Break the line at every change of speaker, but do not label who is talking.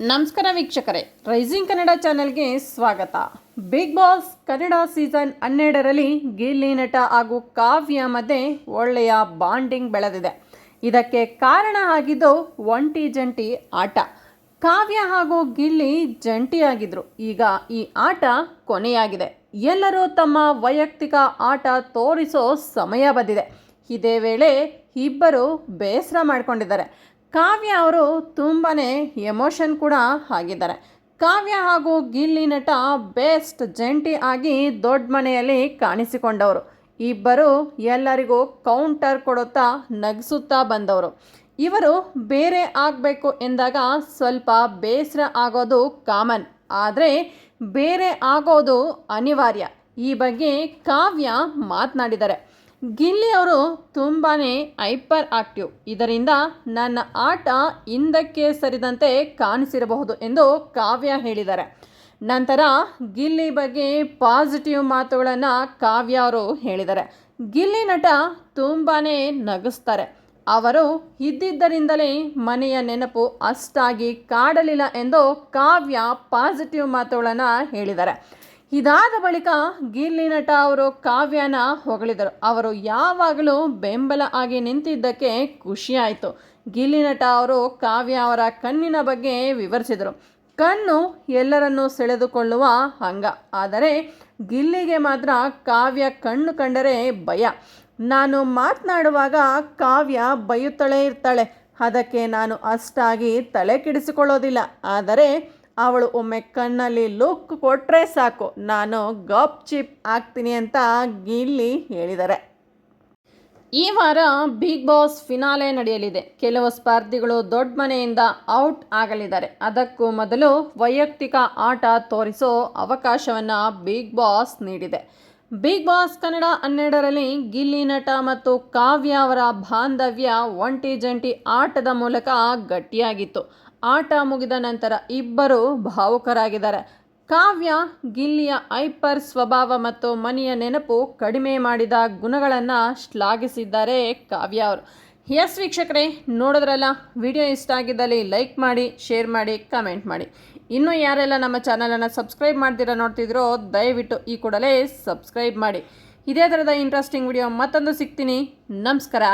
ನಮಸ್ಕಾರ ವೀಕ್ಷಕರೇ. ರೈಸಿಂಗ್ ಕನ್ನಡ ಚಾನೆಲ್ಗೆ ಸ್ವಾಗತ. ಬಿಗ್ ಬಾಸ್ ಕನ್ನಡ ಸೀಸನ್ ಹನ್ನೆರಡರಲ್ಲಿ ಗಿಲ್ಲಿ ನಟ ಹಾಗೂ ಕಾವ್ಯ ಮಧ್ಯೆ ಒಳ್ಳೆಯ ಬಾಂಡಿಂಗ್ ಬೆಳೆದಿದೆ. ಇದಕ್ಕೆ ಕಾರಣ ಆಗಿದ್ದು ಒಂಟಿ ಜಂಟಿ ಆಟ. ಕಾವ್ಯ ಹಾಗೂ ಗಿಲ್ಲಿ ಜಂಟಿಯಾಗಿದ್ರು. ಈಗ ಈ ಆಟ ಕೊನೆಯಾಗಿದೆ. ಎಲ್ಲರೂ ತಮ್ಮ ವೈಯಕ್ತಿಕ ಆಟ ತೋರಿಸೋ ಸಮಯ ಬಂದಿದೆ. ಇದೇ ವೇಳೆ ಇಬ್ಬರು ಬೇಸರ ಮಾಡ್ಕೊಂಡಿದ್ದಾರೆ. ಕಾವ್ಯ ಅವರು ತುಂಬಾ ಎಮೋಷನ್ ಕೂಡ ಆಗಿದ್ದಾರೆ. ಕಾವ್ಯ ಹಾಗೂ ಗಿಲ್ಲಿ ನಟ ಬೆಸ್ಟ್ ಜಂಟಿ ಆಗಿ ದೊಡ್ಡ ಮನೆಯಲ್ಲಿ ಕಾಣಿಸಿಕೊಂಡವರು. ಇಬ್ಬರು ಎಲ್ಲರಿಗೂ ಕೌಂಟರ್ ಕೊಡುತ್ತಾ ನಗಿಸುತ್ತಾ ಬಂದವರು. ಇವರು ಬೇರೆ ಆಗಬೇಕು ಎಂದಾಗ ಸ್ವಲ್ಪ ಬೇಸರ ಆಗೋದು ಕಾಮನ್, ಆದರೆ ಬೇರೆ ಆಗೋದು ಅನಿವಾರ್ಯ. ಈ ಬಗ್ಗೆ ಕಾವ್ಯ ಮಾತನಾಡಿದ್ದಾರೆ. ಗಿಲ್ಲಿ ಅವರು ತುಂಬಾ ಹೈಪರ್ ಆಕ್ಟಿವ್. ಇದರಿಂದ ನನ್ನ ಆಟ ಹಿಂದಕ್ಕೆ ಸರಿದಂತೆ ಕಾಣಿಸಿರಬಹುದು ಎಂದು ಕಾವ್ಯ ಹೇಳಿದ್ದಾರೆ. ನಂತರ ಗಿಲ್ಲಿ ಬಗ್ಗೆ ಪಾಸಿಟಿವ್ ಮಾತುಗಳನ್ನು ಕಾವ್ಯ ಅವರು ಹೇಳಿದ್ದಾರೆ. ಗಿಲ್ಲಿ ನಟ ತುಂಬಾ ನಗಿಸ್ತಾರೆ. ಅವರು ಇದ್ದಿದ್ದರಿಂದಲೇ ಮನೆಯ ನೆನಪು ಅಷ್ಟಾಗಿ ಕಾಡಲಿಲ್ಲ ಎಂದು ಕಾವ್ಯ ಪಾಸಿಟಿವ್ ಮಾತುಗಳನ್ನು ಹೇಳಿದ್ದಾರೆ. ಇದಾದ ಬಳಿಕ ಗಿಲ್ಲಿ ನಟ ಅವರು ಕಾವ್ಯನ ಹೊಗಳಿದರು. ಅವರು ಯಾವಾಗಲೂ ಬೆಂಬಲ ಆಗಿ ನಿಂತಿದ್ದಕ್ಕೆ ಖುಷಿಯಾಯಿತು. ಗಿಲ್ಲಿ ನಟ ಅವರು ಕಾವ್ಯ ಅವರ ಕಣ್ಣಿನ ಬಗ್ಗೆ ವಿವರಿಸಿದರು. ಕಣ್ಣು ಎಲ್ಲರನ್ನೂ ಸೆಳೆದುಕೊಳ್ಳುವ ಅಂಗ ಆದರೆ ಗಿಲ್ಲಿಗೆ ಮಾತ್ರ ಕಾವ್ಯ ಕಣ್ಣು ಕಂಡರೆ ಭಯ. ನಾನು ಮಾತನಾಡುವಾಗ ಕಾವ್ಯ ಬೈಯುತ್ತಲೇ ಇರ್ತಾಳೆ. ಅದಕ್ಕೆ ನಾನು ಅಷ್ಟಾಗಿ ತಲೆ ಕೆಡಿಸಿಕೊಳ್ಳೋದಿಲ್ಲ. ಆದರೆ ಅವಳು ಒಮ್ಮೆ ಕಣ್ಣಲ್ಲಿ ಲುಕ್ ಕೊಟ್ಟರೆ ಸಾಕು. ನಾನು ಗಪ್ ಚಿಪ್ ಆಗ್ತೀನಿ ಅಂತ ಗಿಲ್ಲಿ ಹೇಳಿದ್ದಾರೆ ಈ ವಾರ ಬಿಗ್ ಬಾಸ್ ಫಿನಾಲೆ ನಡೆಯಲಿದೆ. ಕೆಲವು ಸ್ಪರ್ಧಿಗಳು ದೊಡ್ಡ ಮನೆಯಿಂದ ಔಟ್ ಆಗಲಿದ್ದಾರೆ. ಅದಕ್ಕೂ ಮೊದಲು ವೈಯಕ್ತಿಕ ಆಟ ತೋರಿಸೋ ಅವಕಾಶವನ್ನು ಬಿಗ್ ಬಾಸ್ ನೀಡಿದೆ. ಬಿಗ್ ಬಾಸ್ ಕನ್ನಡ ಹನ್ನೆರಡರಲ್ಲಿ ಗಿಲ್ಲಿ ನಟ ಮತ್ತು ಕಾವ್ಯ ಅವರ ಬಾಂಧವ್ಯ ಒಂಟಿ ಜಂಟಿ ಆಟದ ಮೂಲಕ ಗಟ್ಟಿಯಾಗಿತ್ತು. ಆಟ ಮುಗಿದ ನಂತರ ಇಬ್ಬರು ಭಾವುಕರಾಗಿದ್ದಾರೆ. ಕಾವ್ಯ, ಗಿಲ್ಲಿಯ ಐಪರ್ ಸ್ವಭಾವ ಮತ್ತು ಮನೆಯ ನೆನಪು ಕಡಿಮೆ ಮಾಡಿದ ಗುಣಗಳನ್ನು ಶ್ಲಾಘಿಸಿದ್ದಾರೆ ಕಾವ್ಯ ಅವರು. ಎಸ್ ವೀಕ್ಷಕರೇ, ನೋಡಿದ್ರಲ್ಲ? ವಿಡಿಯೋ ಇಷ್ಟ ಆಗಿದ್ದಲ್ಲಿ ಲೈಕ್ ಮಾಡಿ, ಶೇರ್ ಮಾಡಿ, ಕಮೆಂಟ್ ಮಾಡಿ. ಇನ್ನೂ ಯಾರೆಲ್ಲ ನಮ್ಮ ಚಾನಲನ್ನು ಸಬ್ಸ್ಕ್ರೈಬ್ ಮಾಡ್ದಿರ ನೋಡ್ತಿದ್ರೋ, ದಯವಿಟ್ಟು ಈ ಕೂಡಲೇ ಸಬ್ಸ್ಕ್ರೈಬ್ ಮಾಡಿ. ಇದೇ ಥರದ ಇಂಟ್ರೆಸ್ಟಿಂಗ್ ವಿಡಿಯೋ ಮತ್ತೊಂದು ಸಿಗ್ತೀನಿ. ನಮಸ್ಕಾರ.